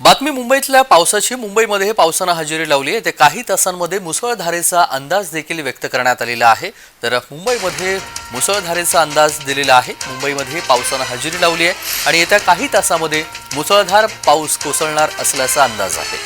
बातमी मुंबईतल्या पावसाची. मुंबईमध्ये पावसानं हजेरी लावली आहे. ते काही तासांमध्ये मुसळधारेचा अंदाज देखील व्यक्त करण्यात आलेला आहे. तर मुंबईमध्ये मुसळधारेचा अंदाज दिलेला आहे. मुंबईमध्ये पावसानं हजेरी लावली आहे. आणि येत्या काही तासामध्ये मुसळधार पाऊस कोसळणार असल्याचा अंदाज आहे.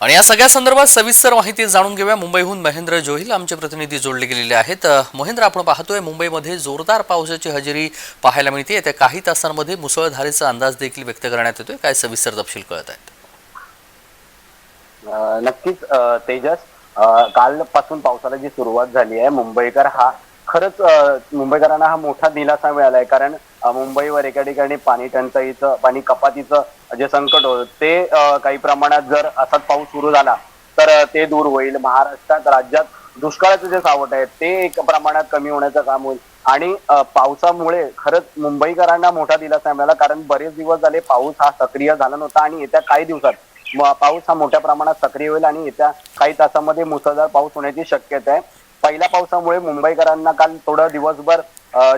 आणि या सगळ्या संदर्भात सविस्तर माहिती जाणून घेऊया. मुंबईहून महेंद्र जोहिल आमचे प्रतिनिधी जोडले गेलेले आहेत. महेंद्र आपण पाहतोय मुंबईमध्ये जोरदार पावसाची हजेरी पाहायला मिळते. येत्या काही तासांमध्ये मुसळधारेचा अंदाज देखील व्यक्त करण्यात येतोय. काय सविस्तर तपशील कळत आहेत? नक्कीच तेजस कालपासून पावसाला जी सुरुवात झाली आहे मुंबईकर हा खरंच मुंबईकरांना हा मोठा दिलासा मिळालाय. कारण मुंबईवर एका ठिकाणी पाणी टंचाईचं पाणी कपातीचं जे संकट होतं ते काही प्रमाणात जर असाच पाऊस सुरू झाला तर ते दूर होईल. महाराष्ट्रात राज्यात दुष्काळाचं जे सावट आहे ते एक प्रमाणात कमी होण्याचं काम होईल. आणि पावसामुळे खरंच मुंबईकरांना मोठा दिलासा मिळाला कारण बरेच दिवस झाले पाऊस हा सक्रिय झाला नव्हता आणि येत्या काही दिवसात पाऊस हा मोठ्या प्रमाणात सक्रिय होईल आणि येत्या काही तासामध्ये मुसळधार पाऊस होण्याची शक्यता आहे. पहिल्या पावसामुळे मुंबईकरांना काल थोडं दिवसभर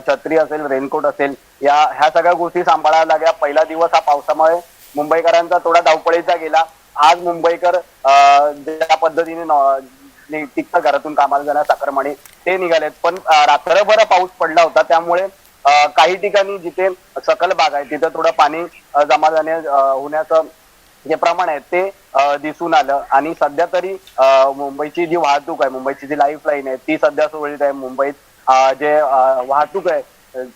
छत्री असेल रेनकोट असेल या ह्या सगळ्या गोष्टी सांभाळायला लागल्या. पहिला दिवस हा पावसामुळे मुंबईकरांचा थोडा धावपळीचा गेला. आज मुंबईकर ज्या पद्धतीने नॉ- घरातून कामाला जाण्या साखरमाणे ते निघालेत. पण रात्रभर पाऊस पडला होता. त्यामुळे काही ठिकाणी जिथे सकल भाग आहे तिथं थोडं पाणी जमा जाणे होण्याचं जे प्रमाण आहे ते दिसून आलं. आणि सध्या तरी मुंबईची जी वाहतूक आहे मुंबईची जी लाईफ लाईन आहे ती सध्या सुरळीत आहे. मुंबईत जे वाहतूक आहे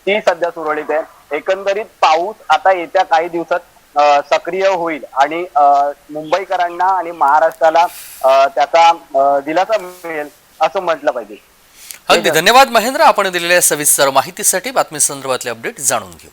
ती सध्या सुरळीत आहे. एकंदरीत पाऊस आता येत्या काही दिवसात सक्रिय होईल. आणि अं, मुंबईकरांना आणि महाराष्ट्राला त्याचा दिलासा मिळेल असं म्हटलं पाहिजे. अगदी धन्यवाद महेंद्र. आपण दिलेल्या सविस्तर माहितीसाठी बातमी संदर्भातले अपडेट जाणून घेऊ.